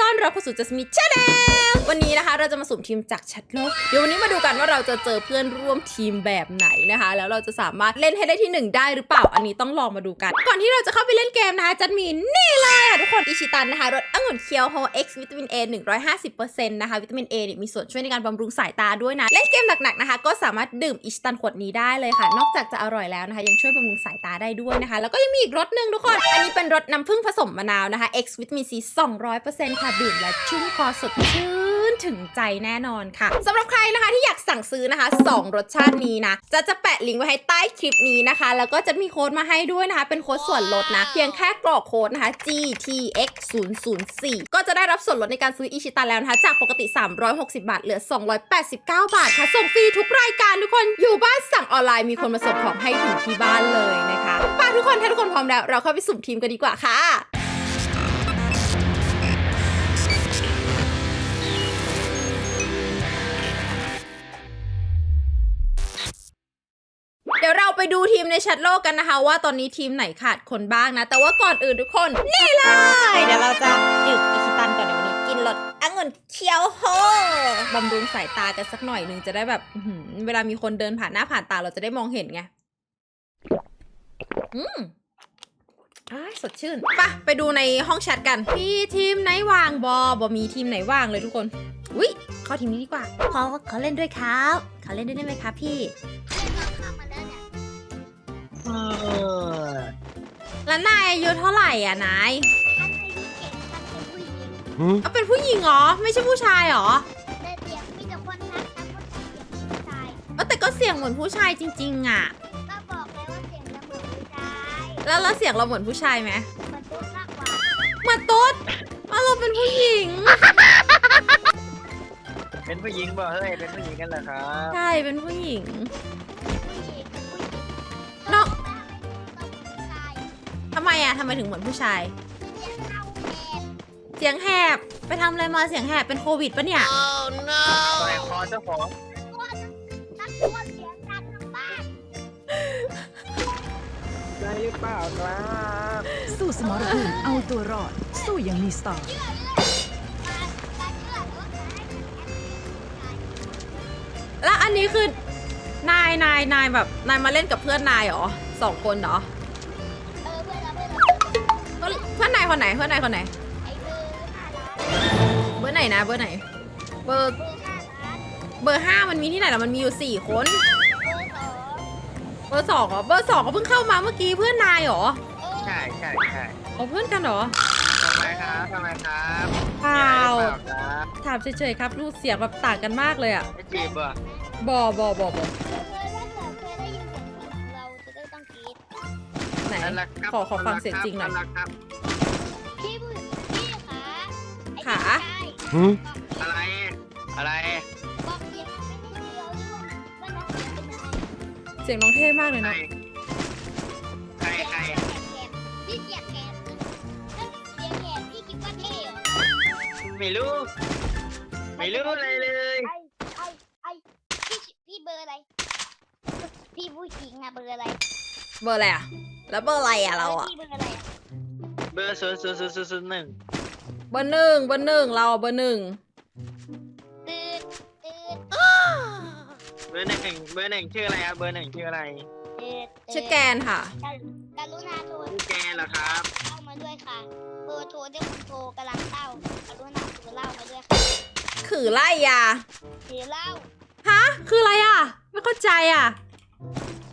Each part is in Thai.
ต้อนรับเข้าสู่จัสมิชแนลวันนี้นะคะเราจะมาสุ่มทีมจากแชทโลก เดี๋ยววันนี้มาดูกันว่าเราจะเจอเพื่อนร่วมทีมแบบไหนนะคะ แล้วเราจะสามารถเล่นให้ได้ที่หนึ่งได้หรือเปล่า อันนี้ต้องลองมาดูกัน ก่อนที่เราจะเข้าไปเล่นเกมนะคะ จัดมีนี่เลยค่ะทุกคนอิชิตันนะคะรสองุ่นเคียวโฮ X วิตามิน A 150%นต์นะคะวิตามิน A เนี่ยมีส่วนช่วยในการบำรุงสายตาด้วยนะ เล่นเกมหนักๆนะคะ ก็สามารถดื่มอิชิตันขวดนี้ได้เลยค่ะ นอกจากจะอร่อยแล้วนะคะยังช่วยบำรุงสายตาได้ด้วยนะคะ แล้วก็ยังมีอีกรสหนึ่งทุกคน อันนี้เป็นรสน้ำผึ้งผสมมะนาวนะคะ X วิตามิน C 200%ค่ะดื่มและชุ่มคอสดชื่น ถึงใจแน่นอนค่ะสำหรับใครนะคะที่อยากสั่งซื้อนะคะ 2 รสชาตินี้นะ จะจะแปะลิงก์ไว้ให้ใต้คลิปนี้นะคะ แล้วก็จะมีโค้ดมาให้ด้วยนะคะ เป็นโค้ดส่วนลดนะ เพียงแค่กรอกโค้ดนะคะ GTX 004ก็จะได้รับส่วนลดในการซื้ออิชิตันแล้วนะคะ จากปกติ 360 บาท เหลือ 289 บาทค่ะ ส่งฟรีทุกรายการทุกคนอยู่บ้านสั่งออนไลน์มีคนมาส่งของให้ถึงที่บ้านเลยนะคะป้าทุกคนถ้าทุกคนพร้อมแล้ว เราเข้าไปสุ่มทีมกันดีกว่าค่ะ ไปดูทีมในแชทโลกกันนะคะ ว่าตอนนี้ทีมไหนขาดคนบ้างนะ แต่ว่าก่อนอื่นทุกคน นี่เลยเดี๋ยวเราจะดื่มอิชิตันก่อนเดี๋ยววันนี้กินรสองุ่นเคียวโฮบำรุงสายตากันสักหน่อยหนึงจะได้แบบเวลามีคนเดินผ่านหน้าผ่านตาเราจะได้มองเห็นไงอืมสดชื่นไปะไปดูในห้องแชทกัน พี่ทีมไหนว่างบอบอมีทีมไหนว่างเลยทุกคน อุ้ยเข้าทีมนี้ดีกว่าขอขอเล่นด้วยครับขอเล่นด้วยได้ไหมครับพี่เแล้วนายอายุเท่าไหร่อะนายท่านไม่รู้เก่งท่านเป็นผู้หญิงเอาเป็นผู้หญิงเหรอ ไม่ใช่ผู้ชายเหรอแต่เสียงมีแต่คนทักทักว่าเสียงผู้ชายเอ้าแต่ก็เสียงเหมือนผู้ชายจริง ๆ อะ ก็บอกแล้วว่าเสียงจะเหมือนผู้ชายแล้วแล้วเสียงเราเหมือนผู้ชายไหมมันตุ๊ดมากกว่าเหมือนตุ๊ดว่าเราเป็นผู้หญิง เป็นผู้หญิงบ่เฮ้ย เป็นผู้หญิงกันเหรอครับ ใช่ เป็นผู้หญิง อะทำไมถึงเหมือนผู้ชายเสียงเข้าแหบเสียงแหบ ไปทำอะไรมาเสียงแหบเป็นโควิดปะเนี่ยต่อยคอเจ้าของคนทั้งตัวเสียงดังทั้งบ้านได้หรือเปล่าครับสู้สมรภูมิเอาตัวรอด สู้อย่างมีสไตล์การการเชื่อหรือว่าการให้ผู้ชายแล้วอันนี้คือนายนายนายแบบนายมาเล่นกับเพื่อนนายเหรอสองคนเหรอเอ เพื่อนนายคนไหนเพื่อนนายคนไหนเบอร์ไหนนะเบอร์ไหน เบอร์เบอร์ห้ามันมีที่ไหนล่ะมันมีอยู่สี่คนเบอร์สองเบอร์สองเหรอเบอร์สองก็เพิ่งเข้ามาเมื่อกี้เพื่อนนายเหรอใช่ใช่ใช่อ๋อเพื่อนกันเหรอทำไมครับทำไมครับเปล่ามีอะเปล่าถามเฉยๆครับรูเสียงแบบต่างกันมากเลยอะไม่จีบบ่บอบอบอบอเคยได้ยินเสียงผู้หญิงเราจะได้ต้องกรี๊ดไหนขอขอฟังเสียงจริงหน่อย ขาผู้ชายอะไร อะไรบอกเสียงไม่ได้เดียวด้วยว่าน้องเสียงเป็นยังไงเสียงน้องเท่มากเลยใครนะใครใครพี่เสียงแหบนั่นเสียงแหบพี่คิดว่าเท่เหรอไม่รู้ ไม่รู้อะไรเลยไอ้ไอ้ไอ้พี่พี่เบอร์อะไร พี่ผู้หญิงอะเบอร์อะไรเบอร์อะไรอะแล้วเบอร์อะไรอะเราอะพี่เบอร์อะไรอะเบอร์ศูนย์ศูนย์ศูนย์ศูนย์หนึ่ง เบอร์หนึ่งเบอร์หนึ่งเราเบอร์หนึ่งตื่นตื่นเบอร์หนึ่งเบอร์หนึ่งชื่ออะไรครับเบอร์หนึ่งชื่ออะไรตื่นชื่อแกนค่ะ กรุณาโทรชื่อแกเหรอครับ เล่ามาด้วยค่ะเบอร์โทรที่คุณโทรกำลังเล่ากรุณาถือเล่ามาด้วยค่ะคือไล่ยาถือเล่าฮะ คืออะไรอะไม่เข้าใจอะ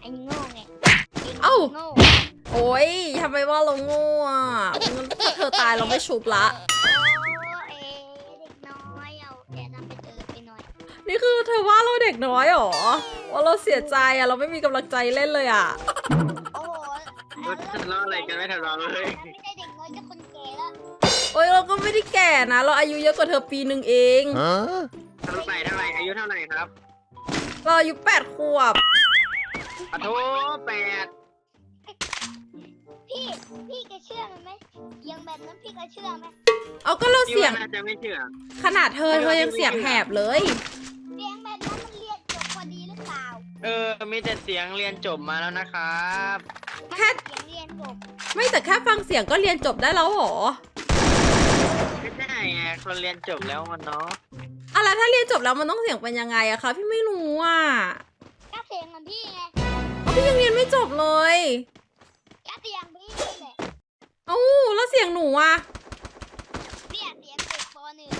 ไอ้โง่ไงไเอ้า โง่ โอ้ยทำไมว่าเราโง่อะถ้าเธอตายเราไม่ชุบละ น่อยนี่คือเธอว่าเราเด็กน้อยเหรอว่าเราเสียใจอะเราไม่มีกำลังใจเล่นเลยอะโอ้โหว่าทะเลาะอะไรกันไม่ทะเลาะเลยไม่ใช่เด็กน้อยจะคนแก่แล้วโอ้ยเราก็ไม่ได้แก่นะ เราอายุเยอะกว่าเธอปีหนึ่งเองเท่าไหร่เท่าไหร่อายุเท่าไหร่ครับ เราอายุแปดขวบอะโทแปดพี่พี่แกเชื่อมันไหมเสียงแบบนั้นพี่แกเชื่อไหมเอาก็เราพี่เสียว่างน่าจะไม่เชื่อ ขนาดเธอเธอยังเสียงแหบเลย เปล่าเออ มีแต่เสียงเรียนจบมาแล้วนะครับแค่เสียงเรียนจบไม่แต่แค่ฟังเสียงก็เรียนจบได้แล้วเหรอไม่ได้ไงคนเรียนจบแล้วมันเนาะอะไรถ้าเรียนจบแล้วมันต้องเสียงเป็นยังไงอะคะพี่ไม่รู้อะก็เสียงของพี่ไงเอาพี่ยังเรียนไม่จบเลยก็เสียงพี่นี่แหละเอ้าแล้วเสียงหนูอะ เนี่ยเสียงเด็กปหนึ่ง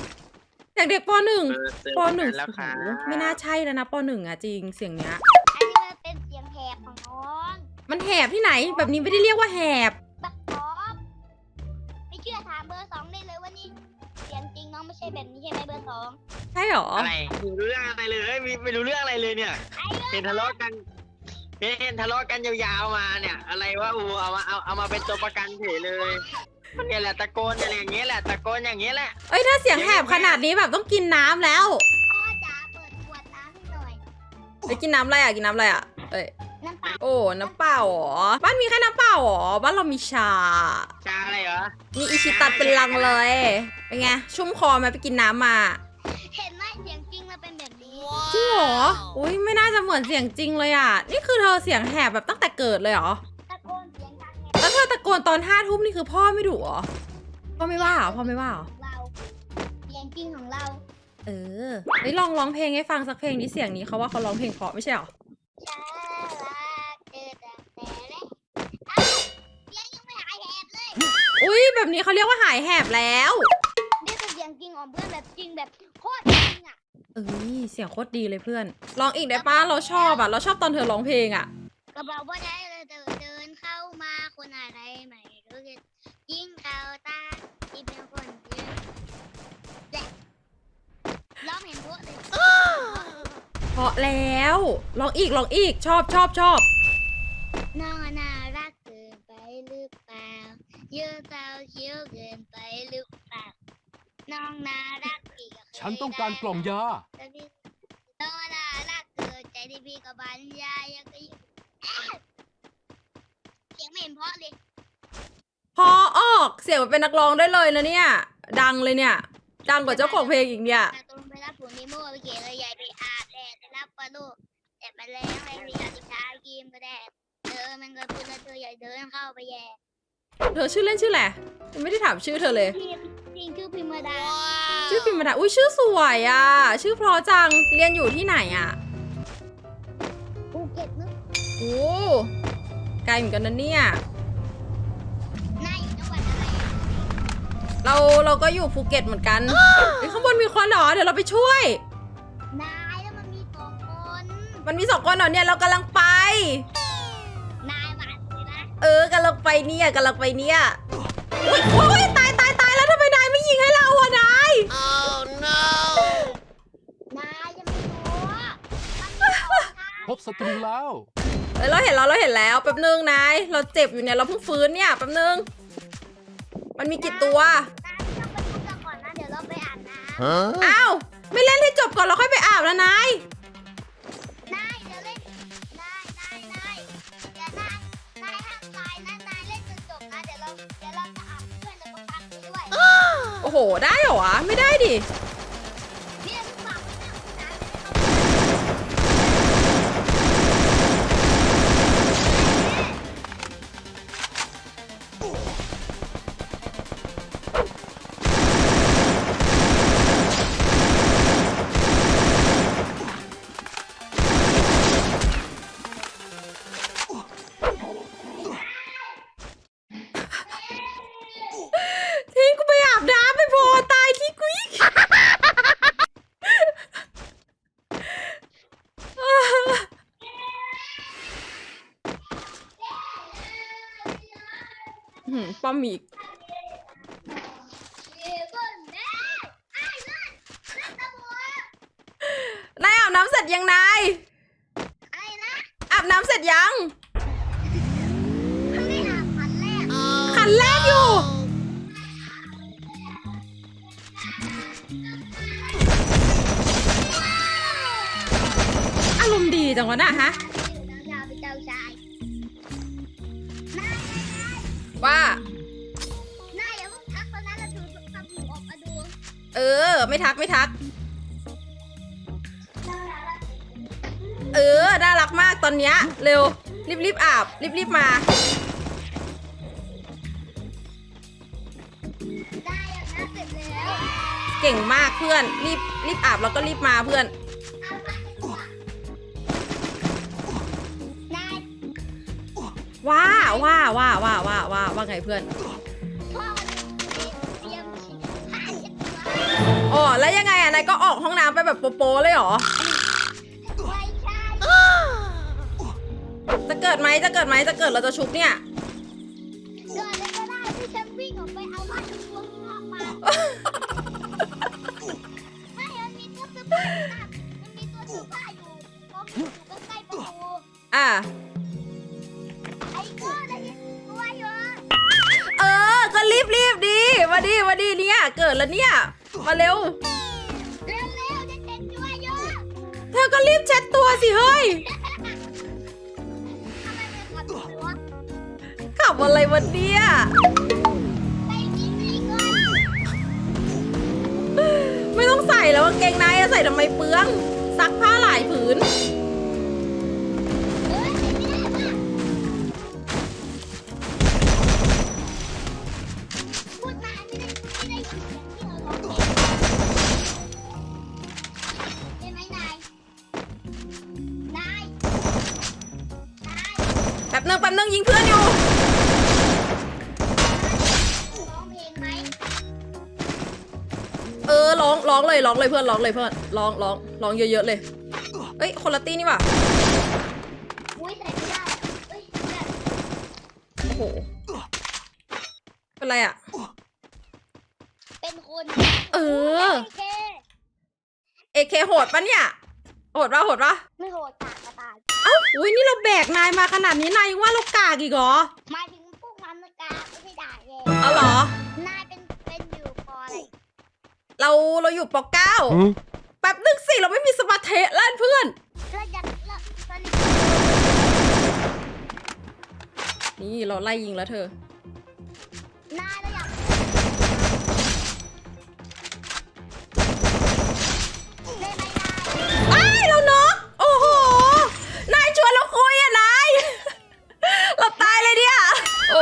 เสียงเด็กปหนึ่งเออเจอปหนึ่งกัแล้วโอ้ค่ะโหไม่น่าใช่แล้วนะปหนึ่งอะจริงเสียงเนี้ย อันนี้มันเป็นเสียงแหบของน้องมันแหบที่ไหน แบบนี้ไม่ได้เรียกว่าแหบบักพร้อมไม่เชื่อถามเบอร์สองได้เลยว่านี่เสียงจริงน้องไม่ใช่แบบนี้ใช่ไหมเบอร์สองใช่หรออะไรไม่รู้เรื่องอะไรเลยไม่ไม่รู้เรื่องอะไรเลยเนี่ยเห็นทะเลาะกันเห็นเห็นทะเลาะกันยาวๆมาเนี่ย อะไรวะอูเอามาเอาเอามาเป็นตัวประกันเฉยเลย เนี่ยแหละตะโกนอะไรอย่างเงี้ยแหละตะโกนอย่างเงี้ยแหละ เอ้ยถ้าเสียงแหบขนาดนี้แบบต้องกินน้ำแล้วพ่อจ๋าเปิดขวดน้ำให้หน่อย ไปกินน้ำอะไรอะกินน้ำอะไรอะเอ้ยน้ำเปล่าโอ้น้ำเปล่าเหรอบ้านมีแค่น้ำเปล่าเหรอบ้านเรามีชา ชาอะไรเหรอ มีอิชิตันเป็นลังเลยเป็นไงชุ่มคอไหมไปกินน้ำมาเห็นไหมเสียงจริงมันเป็นแบบนี้จริงเหรออุ้ยไม่น่าจะเหมือนเสียงจริงเลยอะนี่คือเธอเสียงแหบแบบตั้งแต่เกิดเลยเหรอ นตอนห้าทุ่มนี่คือพ่อไม่ดุเหรอ พ่อไม่ว่าเหรอพ่อไม่ว่าเหรอ เราเสียงจริงของเราเออเฮ้ยลองร้องเพลงให้ฟังสักเพลงนี้เสียงนี้เขาว่าเขาร้องเพลงเพราะไม่ใช่เหรอฉันรักเธอแต่แต่เล็กอ้าวเสียงยังไม่หายแหบเลยอุ้ยแบบนี้เขาเรียกว่าหายแหบแล้ว นี่คือเสียงจริงของเพื่อนแบบจริงแบบโคตรจริงอะเอ้ยเสียงโคตรดีเลยเพื่อนลองอีกได้ป้าเราชอบอะ เราชอบตอนเธอร้องเพลงอะ กระเป๋าพ่อใช้เลยเดินเดินเข้ามาคนอะไรใหม่รู้สึกยิ่งเข้าตาที่เป็นคนเดียวแหละร้องเห็นพวกเลย เพราะแล้วลองอีกลองอีกชอบชอบชอบน้องน่ารักเกินไปหรือเปล่าเยอะเต้าเขียวเกินไปหรือเปล่าน้องน่ารักพี่ก็เคยฉันต้องการกล่องยา แต่พี่น้องน่ารักเกินใจที่พี่ก็บรรยายยังก็ยิ่งแอะเสียงไม่เห็นเพราะเลยพอออกเสียงมันเป็นนักร้องได้เลยนะเนี่ย ดังเลยเนี่ย ดังกว่าเจ้าของเพลงอีกเนี่ยตรงไปรับผลนิโม่ไปเขียนเลยใหญ่ไปอาบแดดไป รับปลาลูกแต่ไปแล้วให้เรียนสิชากิมก็แดดเธอมันก็พูดแล้วเธอใหญ่เดินเข้าไปแย่เธอชื่อเล่นชื่ออะไรยังไม่ได้ถามชื่อเธอเลย พิมจริงชื่อพิมพ์ดาชื่อฟิล์มดาอุ้ยชื่อสวยอะ ชื่อเพราะจังเรียนอยู่ที่ไหนอะภูเก็ตนึกโอ้ไกลเหมือนกันนะเนี่ย นายอยู่จังหวัดอะไรอะเราเราก็อยู่ภูเก็ตเหมือนกันเฮ้ยข้างบนมีคนเหรอเดี๋ยวเราไปช่วย มันมีสองคนเหรอเนี่ยเรากำลังไป นายหวานเลยนะเออกำลังไปเนี่ยกำลังไปเนี่ยอุ้ยโอ้ยตายตายตายแล้วทำไมนายไม่ยิงให้เราอะนายนายยังไม่รู้มันมีสองทางพบศัตรูแล้ว เอ้ยเราเห็นแล้วเราเห็นแล้วแป๊บนึงนายเราเจ็บอยู่เนี่ยเราเพิ่งฟื้นเนี่ยแป๊บนึง มันมีกี่ตัวนายไม่ต้องไปพูดกันก่อนนะ เดี๋ยวเราไปอาบน้อ้าวไม่เล่นให้จบก่อนเราค่อยไปอาบแล้วนาย อ้โห ได้เหรอวะ ไม่ได้ดิ ป้อมอีกเดี๋ยวก่อนนะไอ้เล่นเล่นตะบัวนายอาบน้ำเสร็จยังนายไอ้นะอาบน้ำเสร็จยังมันไม่อาบพันแรกขันแรกอยู่ อารมณ์ดีจังวะน่ะฮะเจ้าเป็นเจ้าชายว่า ออ ไม่ทักไม่ทัก เออ น่ารักมากตอนเนี้ย เร็ว รีบรีบอาบ รีบรีบมา เก่งมากเพื่อน รีบรีบอาบแล้วก็รีบมาเพื่อน ว้าว้าว้าว้าว้าว้าว่าไงเพื่อน อ๋อแล้วยังไงอะนายก็ออกห้องน้ำไปแบบโป๊ะๆเลยเหรอ ไม่ใช่จะเกิดไหมจะเกิดไหมจะเกิดเราจะชุบเนี่ย เกิดอะไรก็ได้ที่ฉันวิ่งออกไปเอาผ้าเช็ดตัวข้างนอกมาไม่มันมีตู้เสื้อผ้าอยู่นะมันมีตู้เสื้อผ้าอยู่เพราะมันอยู่ใกล้ๆประตูอะ ไอ้ก็ได้ยินตัวอยู่ เออ ก็รีบรีบดี มาดีมาดีเนี่ยเกิดแล้วเนี่ย มาเร็ว เร็วๆจะเช็ดตัวอยู่เธอก็รีบเช็ดตัวสิเฮ้ยทำไมมันขับตัวขับอะไรวันเนี่ยไปกินนี่ก่อนไม่ต้องใส่แล้วกางเกงในอะใส่ทำไมเปลืองซักผ้าหลายผืน เลยร้องเลยเพื่อนร้องเลยเพื่อนร้องร้องร้องเยอะๆเลยเอ้ยคนละตี้นี่หว่าอุ้ยใส่ไม่ได้เอ้ยแบบโอ้โหเป็นไรอะ เป็นคนเออโคเอเคโหดปะเนี่ยโหดปะโหดปะไม่โหดตากกระตายเอ้าอุ้ยนี่เราแบกนายมาขนาดนี้นายยังว่าเรากากอีกเหรอหมายถึงพวกมันนะกาไม่ใช่ด่าแกเอาเหรอ นาย เราเราอยู่ปเก้าแป๊บนึงสิเราไม่มีสมาธิแล้วเพื่อนแล้วอยากแล้วตอนนี้นี่เราไล่ยิงแล้วเธอ นายเรา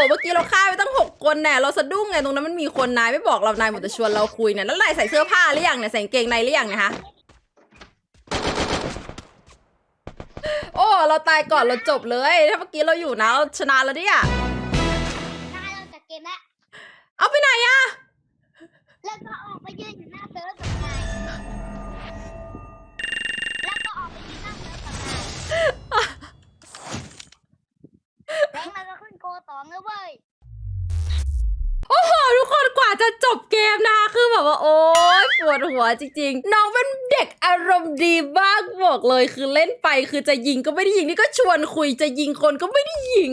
เมื่อกี้เราฆ่าไปตั้งหกคนแน่เราสะดุ้งไงตรงนั้นมันมีคนนายไม่บอกเรานายหมดแต่ชวนเราคุยเนี่ยแล้วนายใส่เสื้อผ้าหรือยังเนี่ยใส่กางเกงในหรือยังเนะคะโอ้ เราตายก่อนเราจบเลยถ้าเมื่อกี้เราอยู่นะเราชนะแล้วเนี่ยนายเราจัดเกมแล้วเอาไปไหนอะแล้วก็ออกไปยืนอยู่หน้าเซิร์ฟ สองแล้วเว้ยโอ้โหทุกคนกว่าจะจบเกมนะคะคือแบบว่าโอ๊ยปวดหัวจริงๆ น้องเป็นเด็กอารมณ์ดีมากบอกเลยคือเล่นไปคือจะยิงก็ไม่ได้ยิงนี่ก็ชวนคุยจะยิงคนก็ไม่ได้ยิง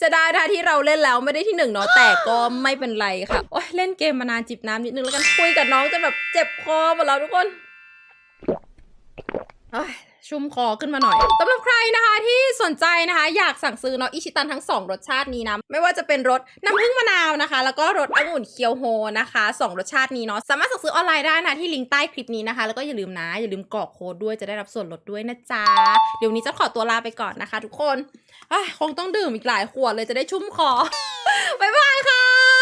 จะได้ท่าที่เราเล่นแล้วไม่ได้ที่หนึ่งเนาะแต่ก็ไม่เป็นไรค่ะโอ้ยเล่นเกมมานานจิบน้ำนิดนึงแล้วกันคุยกับน้องจนแบบเจ็บคอหมดแล้วทุกคนอ ชุ่มคอขึ้นมาหน่อยสำหรับใครนะคะที่สนใจนะคะ อยากสั่งซื้อเนาะอิชิตันทั้ง 2 รสชาตินี้นะไม่ว่าจะเป็นรสน้ำผึ้งมะนาวนะคะ แล้วก็รสองุ่นเคียวโฮนะคะสองรสชาตินี้เนาะสามารถสั่งซื้อออนไลน์ได้นะที่ลิงก์ใต้คลิปนี้นะคะ แล้วก็อย่าลืมนะอย่าลืมกรอกโค้ดด้วยจะได้รับส่วนลดด้วยนะจ๊ะเดี๋ยวนี้จะขอตัวลาไปก่อนนะคะ ทุกคนคงต้องดื่มอีกหลายขวดเลยจะได้ชุ่มคอบ๊ายบายค่ะ